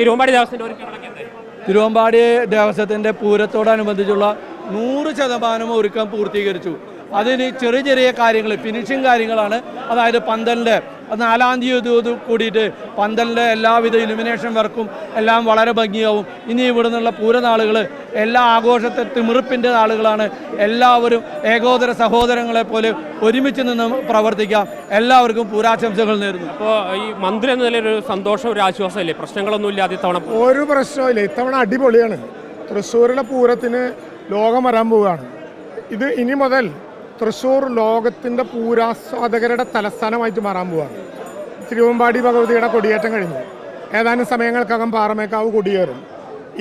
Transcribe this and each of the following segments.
തിരുവമ്പാടി ദേവസ്വത്തിന്റെ തിരുവമ്പാടി ദേവസ്വത്തിന്റെ പൂരത്തോടനുബന്ധിച്ചുള്ള നൂറ് ശതമാനം ഒരുക്കം പൂർത്തീകരിച്ചു. അതിന് ചെറിയ ചെറിയ കാര്യങ്ങൾ ഫിനിഷിങ് കാര്യങ്ങളാണ്. അതായത് പന്തലിന്റെ നാലാം തീയതി കൂടിയിട്ട് പന്തലിന്റെ എല്ലാവിധ ഇലുമിനേഷൻ വർക്കും എല്ലാം വളരെ ഭംഗിയാവും. ഇനി ഇവിടെ നിന്നുള്ള പൂരനാളുകൾ എല്ലാ ആഘോഷത്തെ തിമിറിപ്പിന്റെ നാളുകളാണ്. എല്ലാവരും ഏകോദര സഹോദരങ്ങളെ പോലെ ഒരുമിച്ച് നിന്ന് പ്രവർത്തിക്കാം. എല്ലാവർക്കും പൂരാശംസകൾ നേരുന്നു. അപ്പോൾ ഈ മന്ത്രി എന്ന നിലയിൽ ഒരു സന്തോഷം ഒരു ആശ്വാസമല്ലേ? പ്രശ്നങ്ങളൊന്നും ഇല്ലാതെ ഇത്തവണ ഒരു പ്രശ്നമില്ല ഇത്തവണ അടിപൊളിയാണ്. തൃശ്ശൂരിലെ പൂരത്തിന് ലോകം വരാൻ പോവുകയാണ്. ഇത് ഇനി മുതൽ തൃശ്ശൂർ ലോകത്തിന്റെ പൂരാസ്വാദകരുടെ തലസ്ഥാനമായിട്ട് മാറാൻ പോവുകയാണ് തിരുവമ്പാടി ഭഗവതിയുടെ കൊടിയേറ്റം കഴിഞ്ഞു. ഏതാനും സമയങ്ങൾക്കകം പാറമേക്കാവ് കൊടിയേറും.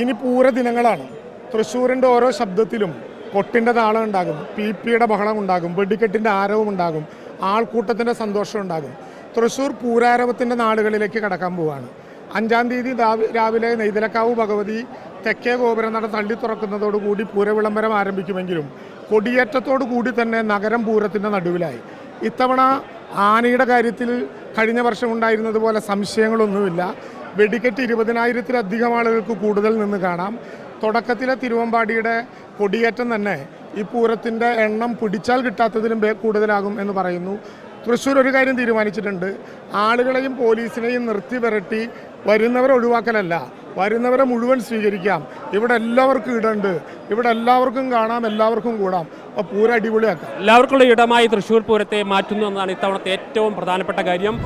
ഇനി പൂര ദിനങ്ങളാണ്. തൃശ്ശൂരിന്റെ ഓരോ ശബ്ദത്തിലും കൊട്ടിന്റെ താളം ഉണ്ടാകും പി പിയുടെ ബഹളം ഉണ്ടാകും വെടിക്കെട്ടിന്റെ ആരവം ഉണ്ടാകും ആൾക്കൂട്ടത്തിന്റെ സന്തോഷം ഉണ്ടാകും. തൃശ്ശൂർ പൂരാരവത്തിന്റെ നാടുകളിലേക്ക് കടക്കാൻ പോവുകയാണ് അഞ്ചാം തീയതി രാവിലെ നെയ്തലക്കാവ് ഭഗവതി തെക്കേ ഗോപുരം നട തള്ളി തുറക്കുന്നതോടുകൂടി പൂരവിളംബരം ആരംഭിക്കുമെങ്കിലും കൊടിയേറ്റത്തോടു കൂടി തന്നെ നഗരം പൂരത്തിന്റെ നടുവിലായി. ഇത്തവണ ആനയുടെ കാര്യത്തിൽ കഴിഞ്ഞ വർഷം ഉണ്ടായിരുന്നതുപോലെ സംശയങ്ങളൊന്നുമില്ല. വെടിക്കെട്ട് ഇരുപതിനായിരത്തിലധികം ആളുകൾക്ക് കൂടുതൽ നിന്ന് കാണാം. തുടക്കത്തിലെ തിരുവമ്പാടിയുടെ കൊടിയേറ്റം തന്നെ ഈ പൂരത്തിന്റെ എണ്ണം പിടിച്ചാൽ കിട്ടാത്തതിലും കൂടുതലാകും എന്ന് പറയുന്നു. തൃശ്ശൂർ ഒരു കാര്യം തീരുമാനിച്ചിട്ടുണ്ട്. ആളുകളെയും പോലീസിനെയും നിർത്തി വിരട്ടി വരുന്നവരെ ഒഴിവാക്കലല്ല. വരുന്നവരെ മുഴുവൻ സ്വീകരിക്കാം. ഇവിടെ എല്ലാവർക്കും ഇടണ്ട്. ഇവിടെ എല്ലാവർക്കും കാണാം എല്ലാവർക്കും കൂടാം. അപ്പോൾ പൂരം അടിപൊളിയാക്കാം. എല്ലാവർക്കുള്ള ഇടമായി തൃശ്ശൂർ പൂരത്തെ മാറ്റുന്നു എന്നതാണ് ഇത്തവണത്തെ ഏറ്റവും പ്രധാനപ്പെട്ട കാര്യം.